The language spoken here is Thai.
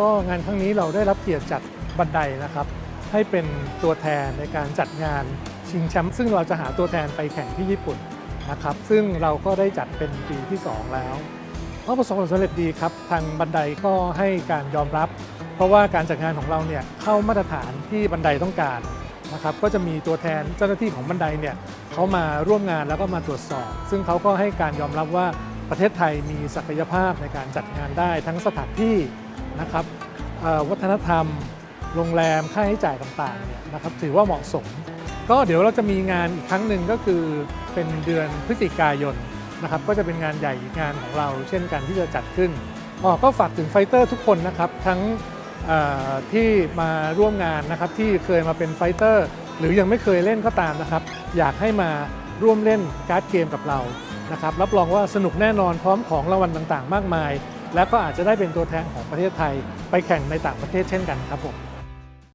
ก็งานครั้งนี้เราได้รับเกียรติจากบันไดนะครับ ให้เป็นตัวแทนในการจัดงานชิงแชมป์ซึ่งเราจะหาตัวแทนไปแข่งที่ญี่ปุ่นนะครับ ซึ่งเราก็ได้จัดเป็นปีที่ 2 แล้วก็ประสบความสำเร็จดีครับ ทางบันไดก็ให้การยอมรับ เพราะว่าการจัดงานของเราเนี่ยเข้ามาตรฐานที่บันไดต้องการนะครับ ก็จะมีตัวแทนเจ้าหน้าที่ของบันไดเนี่ยเขามาร่วมงานแล้วก็มาตรวจสอบ ซึ่งเขาก็ให้การยอมรับว่าประเทศไทยมีศักยภาพในการจัดงานได้ทั้งสถานที่ นะครับวัฒนธรรม โรงแรมค่าใช้จ่ายต่างๆเนี่ยนะครับถือว่าเหมาะสม ก็เดี๋ยวเราจะมีงานอีกครั้งหนึ่งก็คือเป็นเดือนพฤศจิกายนนะครับก็จะเป็นงานใหญ่อีกงานของเรา เช่นกันที่จะจัดขึ้นอ๋อก็ฝากถึงไฟเตอร์ทุกคนนะครับทั้งที่มาร่วมงานนะครับที่เคยมาเป็นไฟเตอร์หรือยังไม่เคยเล่นก็ตามนะครับ อยากให้มาร่วมเล่นการ์ดเกมกับเรานะครับรับรองว่าสนุกแน่นอนพร้อมของรางวัลต่างๆ มากมาย แล้วก็อาจจะได้เป็นตัวแทนของประเทศไทย ไปแข่งในต่างประเทศเช่นกันครับผม